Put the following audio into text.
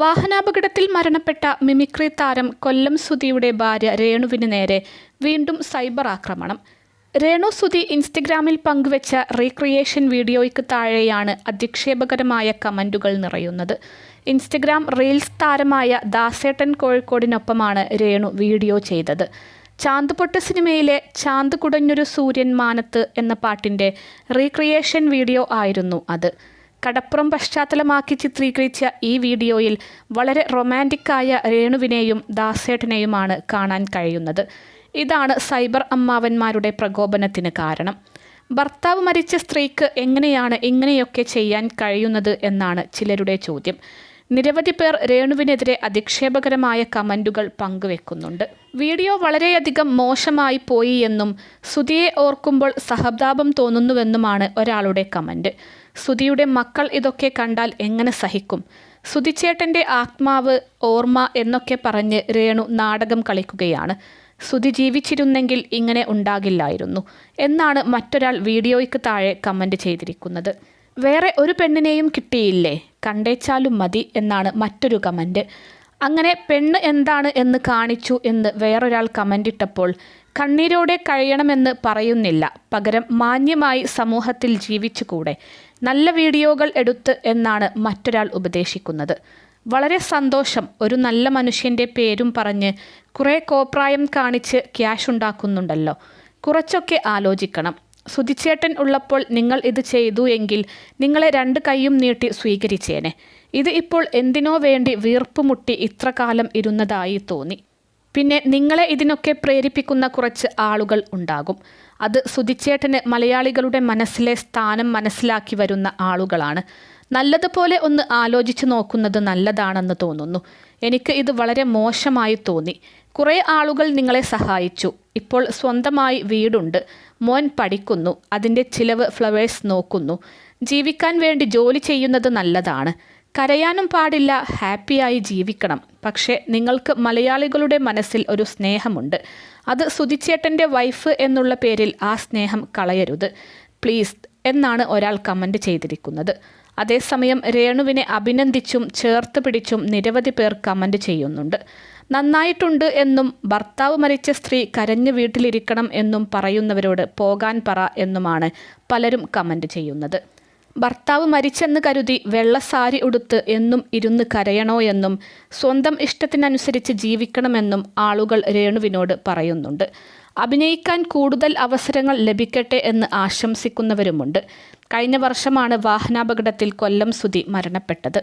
വാഹനാപകടത്തിൽ മരണപ്പെട്ട മിമിക്രി താരം കൊല്ലം സുധിയുടെ ഭാര്യ രേണുവിന് നേരെ വീണ്ടും സൈബർ ആക്രമണം. രേണു സുധി ഇൻസ്റ്റഗ്രാമിൽ പങ്കുവച്ച റീക്രിയേഷൻ വീഡിയോയ്ക്ക് താഴെയാണ് അധിക്ഷേപകരമായ കമന്റുകൾ നിറയുന്നത്. ഇൻസ്റ്റഗ്രാം റീൽസ് താരമായ ദാസേട്ടൻ കോഴിക്കോടിനൊപ്പമാണ് രേണു വീഡിയോ ചെയ്തത്. ചാന്തുപൊട്ട് സിനിമയിലെ ചാന്ത് കുടഞ്ഞൊരു സൂര്യൻ മാനത്ത് എന്ന പാട്ടിന്റെ റീക്രിയേഷൻ വീഡിയോ ആയിരുന്നു അത്. കടപ്പുറം പശ്ചാത്തലമാക്കി ചിത്രീകരിച്ച ഈ വീഡിയോയിൽ വളരെ റൊമാന്റിക്കായ രേണുവിനെയും ദാസേട്ടനെയുമാണ് കാണാൻ കഴിയുന്നത്. ഇതാണ് സൈബർ അമ്മാവന്മാരുടെ പ്രകോപനത്തിന് കാരണം. ഭർത്താവ് മരിച്ച സ്ത്രീക്ക് എങ്ങനെയാണ് ഇങ്ങനെയൊക്കെ ചെയ്യാൻ കഴിയുന്നത് എന്നാണ് ചിലരുടെ ചോദ്യം. നിരവധി പേർ രേണുവിനെതിരെ അധിക്ഷേപകരമായ കമന്റുകൾ പങ്കുവെക്കുന്നുണ്ട്. വീഡിയോ വളരെയധികം മോശമായി പോയി എന്നും സുതിയെ ഓർക്കുമ്പോൾ സഹതാപം തോന്നുന്നുവെന്നുമാണ് ഒരാളുടെ കമന്റ്. സുതിയുടെ മക്കൾ ഇതൊക്കെ കണ്ടാൽ എങ്ങനെ സഹിക്കും? സുതിച്ചേട്ടന്റെ ആത്മാവ് ഓർമ്മ എന്നൊക്കെ പറഞ്ഞ് രേണു നാടകം കളിക്കുകയാണ്. സുതി ജീവിച്ചിരുന്നെങ്കിൽ ഇങ്ങനെ ഉണ്ടാകില്ലായിരുന്നു. എന്നാണ് മറ്റൊരാൾ വീഡിയോയ്ക്ക് താഴെ കമന്റ് ചെയ്തിരിക്കുന്നത്. വേറെ ഒരു പെണ്ണിനെയും കിട്ടിയില്ലേ? കണ്ടേച്ചാലും മതി എന്നാണ് മറ്റൊരു കമന്റ് അങ്ങനെ പെണ്ണ് എന്താണ് എന്ന് കാണിച്ചു എന്ന് വേറൊരാൾ കമന്റിട്ടപ്പോൾ കണ്ണീരോടെ കഴിയണമെന്ന് പറയുന്നില്ല. പകരം മാന്യമായി സമൂഹത്തിൽ ജീവിച്ചുകൂടെ. നല്ല വീഡിയോകൾ എടുത്ത് എന്നാണ് മറ്റൊരാൾ ഉപദേശിക്കുന്നത്. വളരെ സന്തോഷം. ഒരു നല്ല മനുഷ്യന്റെ പേരും പറഞ്ഞ് കുറേ കോപ്രായം കാണിച്ച് ക്യാഷ് ഉണ്ടാക്കുന്നുണ്ടല്ലോ. കുറച്ചൊക്കെ ആലോചിക്കണം. സുധിച്ചേട്ടൻ ഉള്ളപ്പോൾ നിങ്ങൾ ഇത് ചെയ്തു എങ്കിൽ നിങ്ങളെ രണ്ട് കൈയും നീട്ടി സ്വീകരിച്ചേനെ. ഇത് ഇപ്പോൾ എന്തിനോ വേണ്ടി വീർപ്പുമുട്ടി ഇത്ര കാലം ഇരുന്നതായി തോന്നി. പിന്നെ നിങ്ങളെ ഇതിനൊക്കെ പ്രേരിപ്പിക്കുന്ന കുറച്ച് ആളുകൾ ഉണ്ടാകും. അത് സുധിച്ചേട്ടന് മലയാളികളുടെ മനസ്സിലെ സ്ഥാനം മനസ്സിലാക്കി വരുന്ന ആളുകളാണ്. നല്ലതുപോലെ ഒന്ന് ആലോചിച്ച് നോക്കുന്നത് നല്ലതാണെന്ന് തോന്നുന്നു. എനിക്ക് ഇത് വളരെ മോശമായി തോന്നി. കുറേ ആളുകൾ നിങ്ങളെ സഹായിച്ചു. ഇപ്പോൾ സ്വന്തമായി വീടുണ്ട്. മോൻ പഠിക്കുന്നു. അതിന്റെ ചിലവ് ഫ്ലവേഴ്സ് നോക്കുന്നു. ജീവിക്കാൻ വേണ്ടി ജോലി ചെയ്യുന്നത് നല്ലതാണ്. കരയാനും പാടില്ല. ഹാപ്പിയായി ജീവിക്കണം. പക്ഷേ നിങ്ങൾക്ക് മലയാളികളുടെ മനസ്സിൽ ഒരു സ്നേഹമുണ്ട്. അത് സുധിച്ചേട്ടന്റെ വൈഫ് എന്നുള്ള പേരിൽ ആ സ്നേഹം കളയരുത്. പ്ലീസ് എന്നാണ് ഒരാൾ കമന്റ് ചെയ്തിരിക്കുന്നത്. അതേസമയം രേണുവിനെ അഭിനന്ദിച്ചും ചേർത്ത് പിടിച്ചും നിരവധി പേർ കമന്റ് ചെയ്യുന്നുണ്ട്. നന്നായിട്ടുണ്ട് എന്നും ഭർത്താവ് മരിച്ച സ്ത്രീ കരഞ്ഞ് വീട്ടിലിരിക്കണം എന്നും പറയുന്നവരോട് പോകാൻ പറ എന്നുമാണ് പലരും കമന്റ് ചെയ്യുന്നത്. ഭർത്താവ് മരിച്ചെന്ന് കരുതി വെള്ള സാരി ഉടുത്ത് എന്നും ഇരുന്ന് കരയണോ എന്നും സ്വന്തം ഇഷ്ടത്തിനനുസരിച്ച് ജീവിക്കണമെന്നും ആളുകൾ രേണുവിനോട് പറയുന്നുണ്ട്. അഭിനയിക്കാൻ കൂടുതൽ അവസരങ്ങൾ ലഭിക്കട്ടെ എന്ന് ആശംസിക്കുന്നവരുമുണ്ട്. കഴിഞ്ഞ വർഷമാണ് വാഹനാപകടത്തിൽ കൊല്ലം സുധി മരണപ്പെട്ടത്.